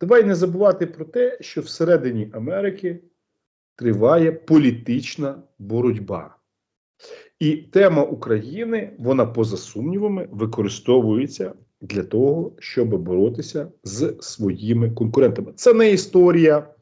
Давай не забувати про те, що всередині Америки триває політична боротьба. І тема України, вона поза сумнівами, використовується для того, щоб боротися з своїми конкурентами. Це не історія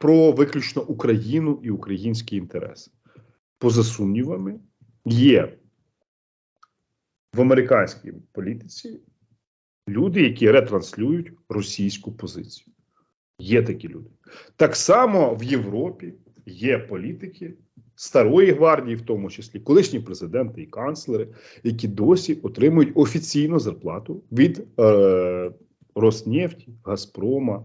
про виключно Україну і українські інтереси. Поза сумнівами, є в американській політиці люди, які ретранслюють російську позицію. Є такі люди. Так само в Європі є політики старої гвардії, в тому числі колишні президенти і канцлери, які досі отримують офіційну зарплату від е, Роснефті, Газпрома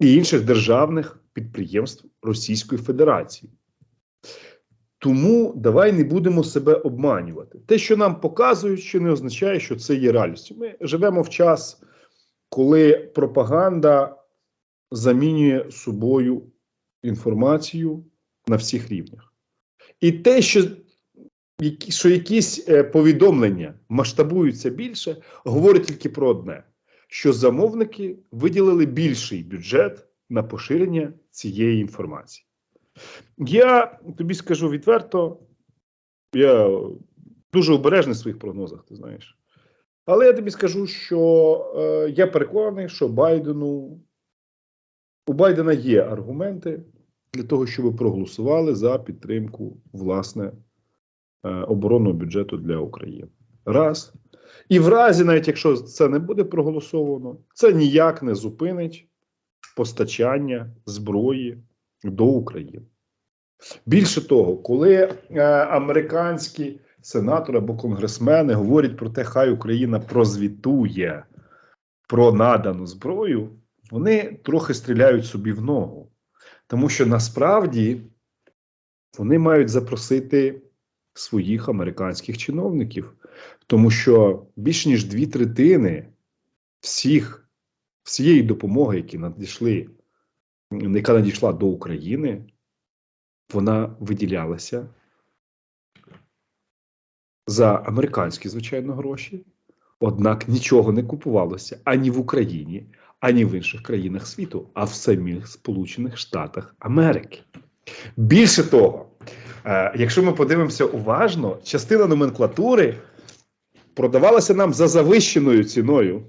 і інших державних підприємств Російської Федерації. Тому давай не будемо себе обманювати. Те, що нам показують, ще не означає, що це є реальністю. Ми живемо в час, коли пропаганда замінює собою інформацію на всіх рівнях. І те, що, що якісь е, повідомлення масштабуються більше, говорить тільки про одне: що замовники виділили більший бюджет на поширення цієї інформації. Я тобі скажу відверто, я дуже обережний в своїх прогнозах, ти знаєш. Але я тобі скажу, що е, я переконаний, що Байдену у Байдена є аргументи для того, щоб проголосували за підтримку власне е, оборонного бюджету для України. Раз. І в разі, навіть якщо це не буде проголосовано, це ніяк не зупинить постачання зброї до України. Більше того, коли е, американські сенатори або конгресмени говорять про те, хай Україна прозвітує про надану зброю, вони трохи стріляють собі в ногу. Тому що насправді вони мають запросити своїх американських чиновників, тому що більш ніж дві третини всіх, всієї допомоги, які надійшли, яка надійшла до України, вона виділялася за американські, звичайно, гроші. Однак нічого не купувалося ані в Україні, ані в інших країнах світу, а в самих Сполучених Штатах Америки. Більше того, е, якщо ми подивимося уважно, частина номенклатури продавалася нам за завищеною ціною.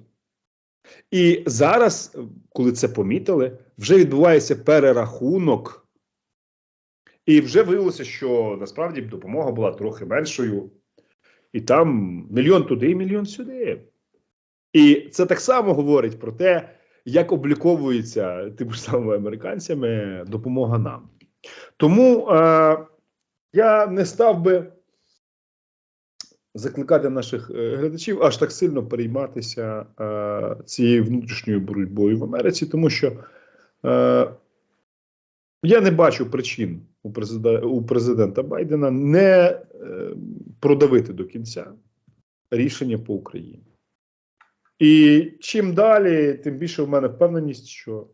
І зараз, коли це помітили, вже відбувається перерахунок. І вже виявилося, що насправді допомога була трохи меншою. І там мільйон туди, і мільйон сюди. І це так само говорить про те, як обліковується тими ж самими американцями допомога нам. Тому е, я не став би закликати наших е, глядачів аж так сильно перейматися е, цією внутрішньою боротьбою в Америці, тому що е, я не бачу причин у президента, у президента Байдена не продавити до кінця рішення по Україні. І чим далі, тим більше в мене впевненість, що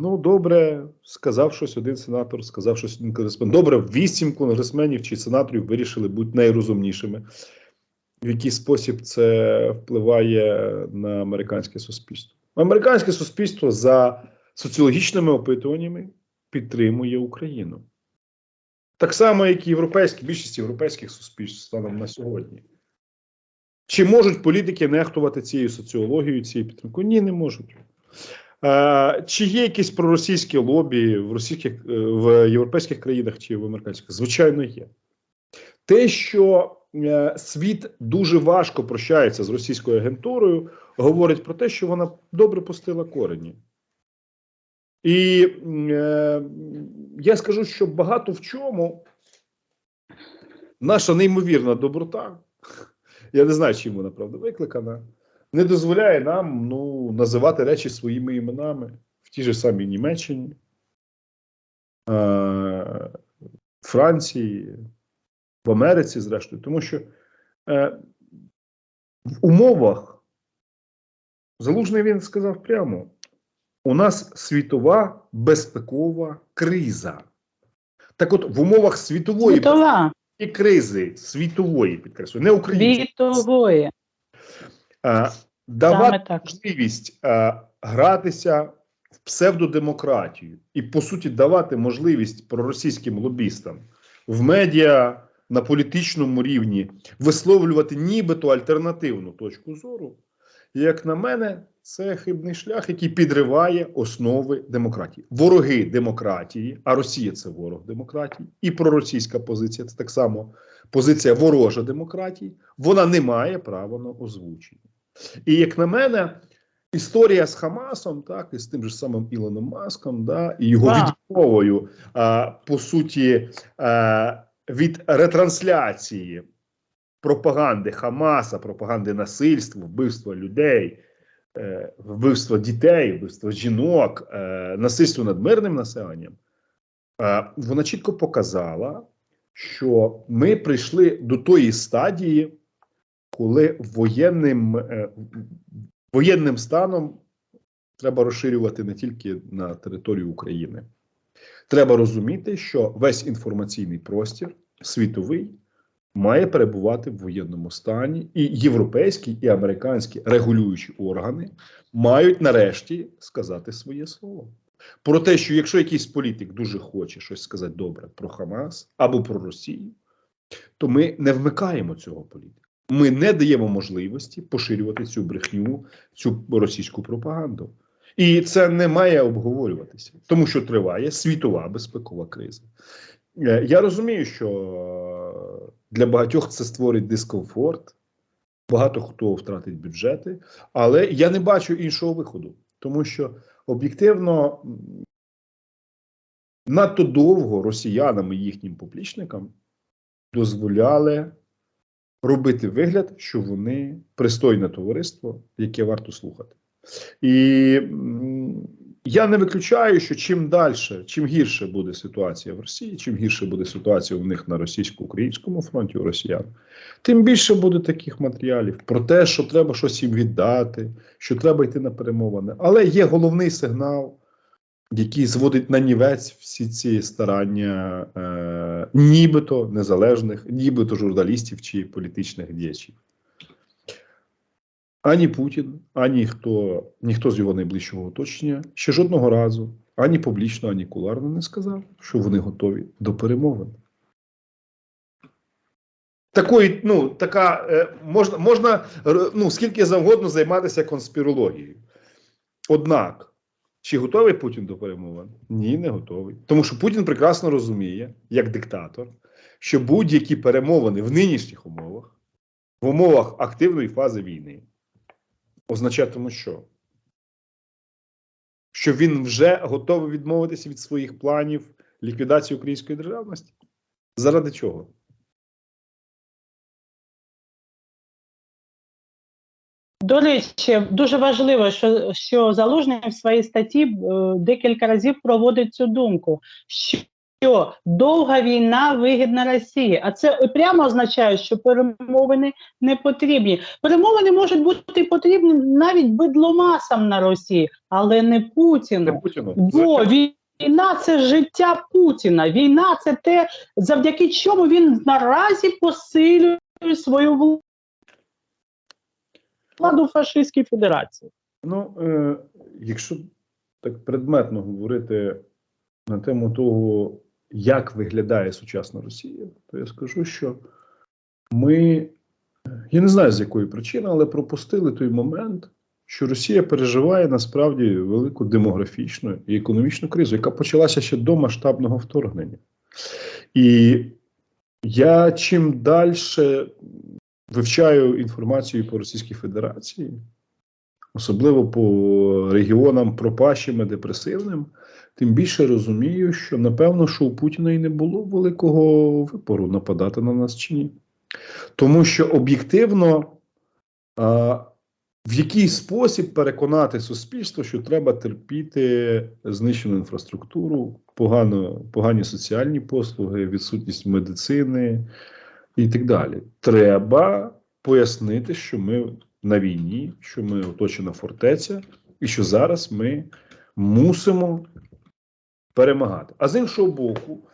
ну добре, сказав щось один сенатор, сказав щось один конгресмен. Добре, вісім конгресменів чи сенаторів вирішили бути найрозумнішими. В який спосіб це впливає на американське суспільство? Американське суспільство за соціологічними опитуваннями підтримує Україну. Так само, як і європейські, більшість європейських суспільств станом на сьогодні. Чи можуть політики нехтувати цією соціологією, цією підтримкою? Ні, не можуть. Е, чи є якісь проросійські лобі в російських е, в європейських країнах чи в американських? Звичайно, є. Те, що е, світ дуже важко прощається з російською агентурою, говорить про те, що вона добре пустила корені. І я скажу, що багато в чому наша неймовірна доброта, я не знаю, чим вона правда викликана, не дозволяє нам ну, називати речі своїми іменами в тій же самій Німеччині, е, Франції, в Америці, зрештою, тому що е, в умовах Залужний він сказав прямо: у нас світова безпекова криза. Так от, в умовах світової Світова. безпекової кризи, світової підкреслюю, не української, Світової. А, давати можливість е, гратися в псевдодемократію і, по суті, давати можливість проросійським лобістам в медіа на політичному рівні висловлювати нібито альтернативну точку зору, як на мене, це хибний шлях, який підриває основи демократії. Вороги демократії, а Росія це ворог демократії, і проросійська позиція це так само позиція ворожа демократії. Вона не має права на озвучення. І як на мене, історія з Хамасом, так і з тим же самим Ілоном Маском, да, і його Так. відмовою, а, по суті, а, від ретрансляції пропаганди Хамаса, пропаганди насильства, вбивства людей, е, вбивства дітей, вбивства жінок, е, насильство над мирним населенням, е, вона чітко показала, що ми прийшли до тої стадії, коли воєнним, воєнним станом треба розширювати не тільки на територію України. Треба розуміти, що весь інформаційний простір світовий має перебувати в воєнному стані, і європейські і американські регулюючі органи мають нарешті сказати своє слово. Про те, що якщо якийсь політик дуже хоче щось сказати добре про Хамас або про Росію, то ми не вмикаємо цього політика. Ми не даємо можливості поширювати цю брехню, цю російську пропаганду. І це не має обговорюватися, тому що триває світова безпекова криза. Е, Я розумію, що для багатьох це створить дискомфорт, багато хто втратить бюджети, але я не бачу іншого виходу, тому що об'єктивно надто довго росіянам і їхнім поплічникам дозволяли робити вигляд, що вони пристойне товариство, яке варто слухати. І я не виключаю, що чим далі, чим гірше буде ситуація в Росії, чим гірше буде ситуація у них на російсько-українському фронті у росіян, тим більше буде таких матеріалів про те, що треба щось їм віддати, що треба йти на перемовини. Але є головний сигнал, який зводить на нівець всі ці старання е, нібито незалежних, нібито журналістів чи політичних діячів. Ані Путін, ані хто, ніхто з його найближчого оточення ще жодного разу, ані публічно, ані куларно не сказав, що вони готові до перемовин. Такої, ну, така, е, можна, можна ну, скільки завгодно займатися конспірологією. Однак, чи готовий Путін до перемовин? Ні, не готовий. Тому що Путін прекрасно розуміє, як диктатор, що будь-які перемовини в нинішніх умовах, в умовах активної фази війни, означатиме що? Що він вже готовий відмовитися від своїх планів ліквідації української державності? Заради чого? До речі, дуже важливо, що, що Залужний в своїй статті е, декілька разів проводить цю думку, що довга війна вигідна Росії, а це прямо означає, що перемовини не потрібні. Перемовини можуть бути потрібні навіть бидломасам на Росії, але не Путіну. Путіну. Бо війна це життя Путіна. Війна це те, завдяки чому він наразі посилює свою владу фашистській федерації. Ну, е, якщо так предметно говорити на тему того, як виглядає сучасна Росія, то я скажу, що ми, я не знаю з якої причини, але пропустили той момент, що Росія переживає насправді велику демографічну і економічну кризу, яка почалася ще до масштабного вторгнення. І я чим далі вивчаю інформацію по Російській Федерації, особливо по регіонам пропащим і депресивним, тим більше розумію, що напевно, що у Путіна і не було великого вибору нападати на нас чи ні. Тому що об'єктивно, в який спосіб переконати суспільство, що треба терпіти знищену інфраструктуру, погано, погані соціальні послуги, відсутність медицини і так далі. Треба пояснити, що ми на війні, що ми оточена фортеця, і що зараз ми мусимо перемагати. А з іншого боку,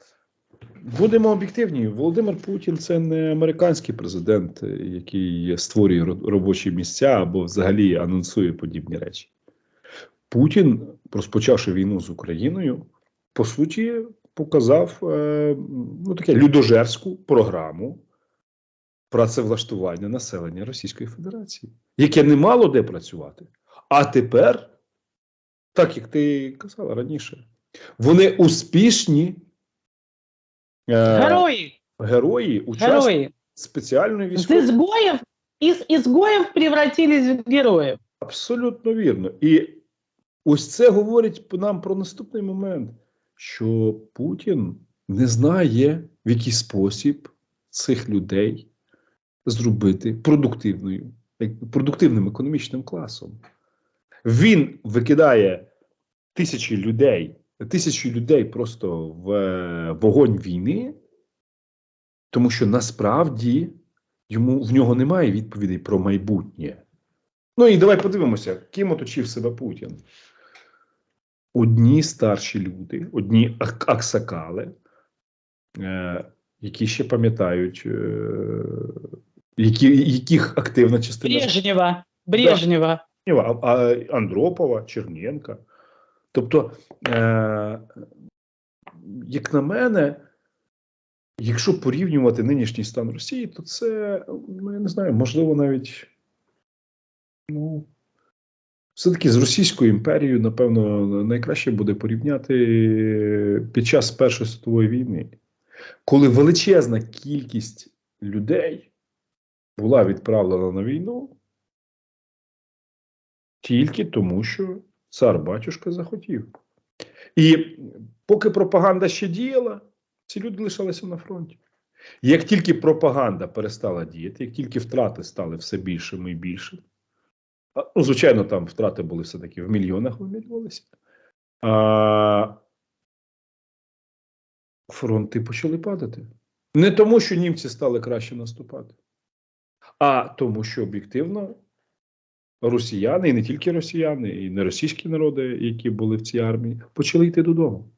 будемо об'єктивні. Володимир Путін це не американський президент, який створює робочі місця або взагалі анонсує подібні речі. Путін, розпочавши війну з Україною, по суті, показав е, ну, таке людожерську програму працевлаштування населення Російської Федерації, яке не мало де працювати. А тепер, так як ти казала раніше, вони успішні е, Герої, герої, учасники герої. спеціальної З військової. изгоев, из изгоев превратились в героев. Абсолютно вірно. І ось це говорить нам про наступний момент, що Путін не знає, в який спосіб цих людей зробити продуктивною, продуктивним економічним класом. Він викидає тисячі людей, тисячі людей просто в вогонь війни, тому що насправді йому в нього немає відповідей про майбутнє. Ну і давай подивимося, ким оточив себе Путін. Одні старші люди, одні аксакали, е, які ще пам'ятають, е, які, яких активна частина Брежнева, Брежнева. а, а, Андропова, Черненка. Тобто, е, як на мене, якщо порівнювати нинішній стан Росії, то це, ну, я не знаю, можливо, навіть ну, все-таки з Російською імперією, напевно, найкраще буде порівняти під час Першої світової війни, коли величезна кількість людей була відправлена на війну тільки тому, що цар батюшка захотів. І поки пропаганда ще діяла, ці люди лишалися на фронті. Як тільки пропаганда перестала діяти, як тільки втрати стали все більшими і більшими, ну, звичайно, там втрати були все-таки в мільйонах вимірювалися, а фронти почали падати. Не тому, що німці стали краще наступати, а тому, що об'єктивно росіяни, і не тільки росіяни, і не російські народи, які були в цій армії, почали йти додому.